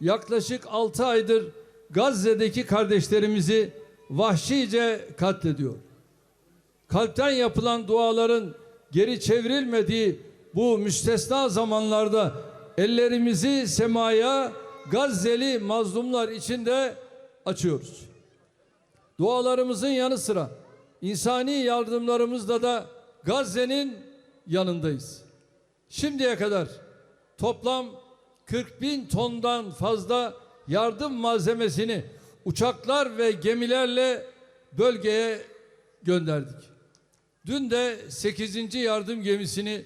yaklaşık 6 aydır Gazze'deki kardeşlerimizi vahşice katlediyor. Kalpten yapılan duaların geri çevrilmediği bu müstesna zamanlarda ellerimizi semaya Gazze'li mazlumlar içinde açıyoruz. Dualarımızın yanı sıra insani yardımlarımızla da Gazze'nin yanındayız. Şimdiye kadar toplam 40 bin tondan fazla yardım malzemesini uçaklar ve gemilerle bölgeye gönderdik. Dün de 8. yardım gemisini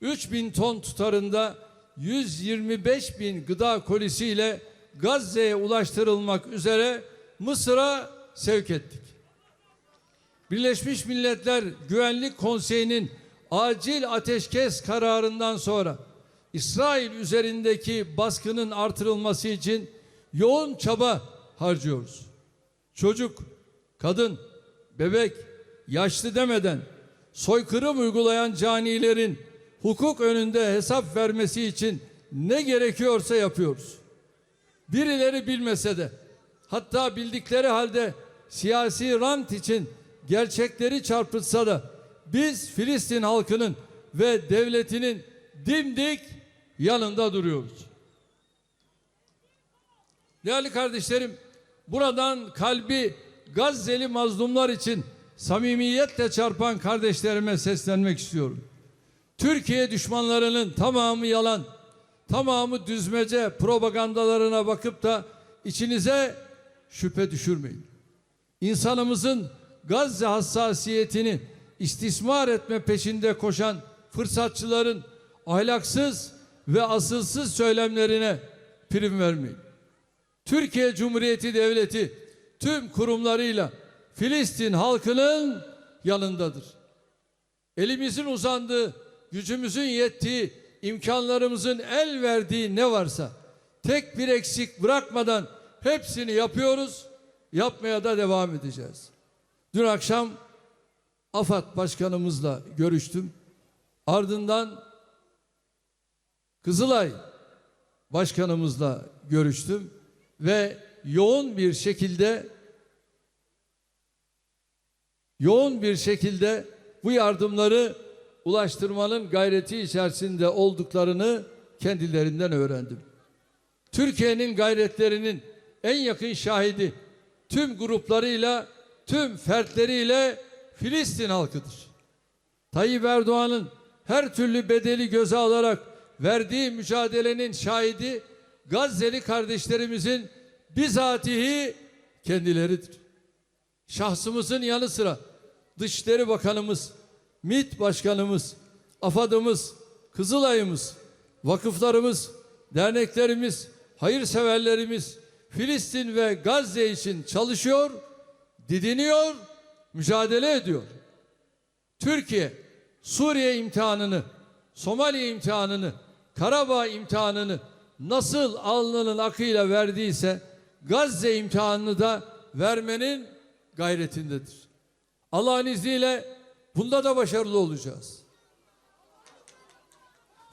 3 bin ton tutarında 125 bin gıda kolisiyle Gazze'ye ulaştırılmak üzere Mısır'a sevk ettik. Birleşmiş Milletler Güvenlik Konseyi'nin acil ateşkes kararından sonra İsrail üzerindeki baskının artırılması için yoğun çaba harcıyoruz. Çocuk, kadın, bebek, yaşlı demeden soykırım uygulayan canilerin hukuk önünde hesap vermesi için ne gerekiyorsa yapıyoruz. Birileri bilmese de hatta bildikleri halde siyasi rant için gerçekleri çarpıtsa da biz Filistin halkının ve devletinin dimdik yanında duruyoruz. Değerli kardeşlerim, buradan kalbi Gazze'li mazlumlar için samimiyetle çarpan kardeşlerime seslenmek istiyorum. Türkiye düşmanlarının tamamı yalan, tamamı düzmece propagandalarına bakıp da içinize şüphe düşürmeyin. İnsanımızın Gazze hassasiyetini istismar etme peşinde koşan fırsatçıların ahlaksız ve asılsız söylemlerine prim vermeyin. Türkiye Cumhuriyeti Devleti tüm kurumlarıyla Filistin halkının yanındadır. Elimizin uzandığı, gücümüzün yettiği, imkanlarımızın el verdiği ne varsa tek bir eksik bırakmadan hepsini yapıyoruz, yapmaya da devam edeceğiz. Dün akşam AFAD Başkanımızla görüştüm. Ardından Kızılay Başkanımızla görüştüm ve yoğun bir şekilde yoğun bir şekilde bu yardımları ulaştırmanın gayreti içerisinde olduklarını kendilerinden öğrendim. Türkiye'nin gayretlerinin en yakın şahidi tüm gruplarıyla, tüm fertleriyle Filistin halkıdır. Tayyip Erdoğan'ın her türlü bedeli göze alarak verdiği mücadelenin şahidi Gazze'li kardeşlerimizin bizatihi kendileridir. Şahsımızın yanı sıra Dışişleri Bakanımız, MİT Başkanımız, AFAD'ımız, Kızılay'ımız, vakıflarımız, derneklerimiz, hayırseverlerimiz Filistin ve Gazze için çalışıyor, didiniyor, mücadele ediyor. Türkiye Suriye imtihanını, Somali imtihanını, Karabağ imtihanını nasıl alnının akıyla verdiyse Gazze imtihanını da vermenin gayretindedir. Allah'ın izniyle bunda da başarılı olacağız.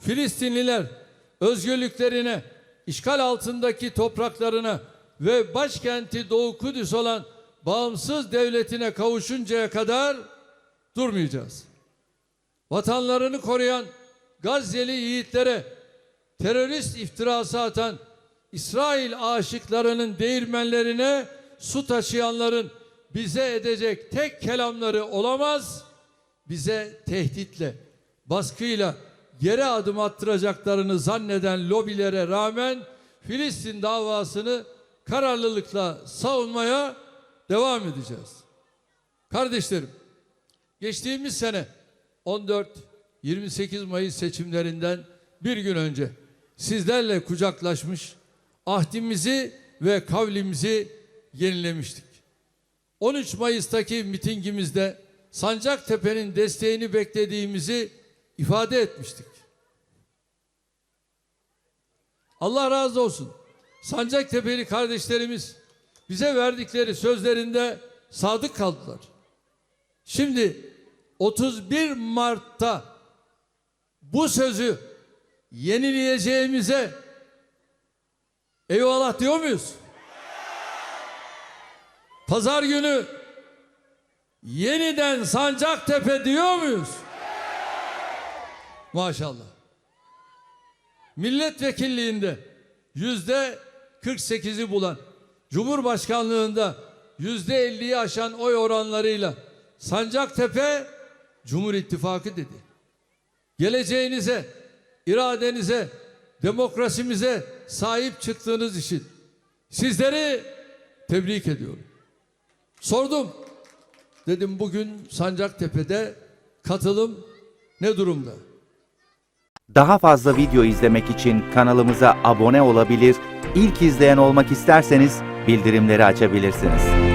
Filistinliler özgürlüklerine, işgal altındaki topraklarına ve başkenti Doğu Kudüs olan bağımsız devletine kavuşuncaya kadar durmayacağız. Vatanlarını koruyan Gazze'li yiğitlere terörist iftirası atan İsrail aşıklarının değirmenlerine su taşıyanların bize edecek tek kelamları olamaz. Bize tehditle, baskıyla geri adım attıracaklarını zanneden lobilere rağmen Filistin davasını kararlılıkla savunmaya devam edeceğiz. Kardeşlerim, geçtiğimiz sene 14-28 Mayıs seçimlerinden bir gün önce sizlerle kucaklaşmış, ahdimizi ve kavlimizi yenilemiştik. 13 Mayıs'taki mitingimizde Sancaktepe'nin desteğini beklediğimizi ifade etmiştik. Allah razı olsun. Sancaktepe'li kardeşlerimiz bize verdikleri sözlerinde sadık kaldılar. Şimdi 31 Mart'ta bu sözü yenileyeceğimize Eyvallah diyor muyuz? Pazar günü yeniden Sancaktepe diyor muyuz? Maşallah. Milletvekilliğinde yüzde 48'i bulan, Cumhurbaşkanlığında yüzde 50'yi aşan oy oranlarıyla Sancaktepe Cumhur İttifakı dedi. Geleceğinize, iradenize, demokrasimize sahip çıktığınız için sizleri tebrik ediyorum. Sordum. Dedim bugün Sancaktepe'de katılım ne durumda? Daha fazla video izlemek için kanalımıza abone olabilir, ilk izleyen olmak isterseniz bildirimleri açabilirsiniz.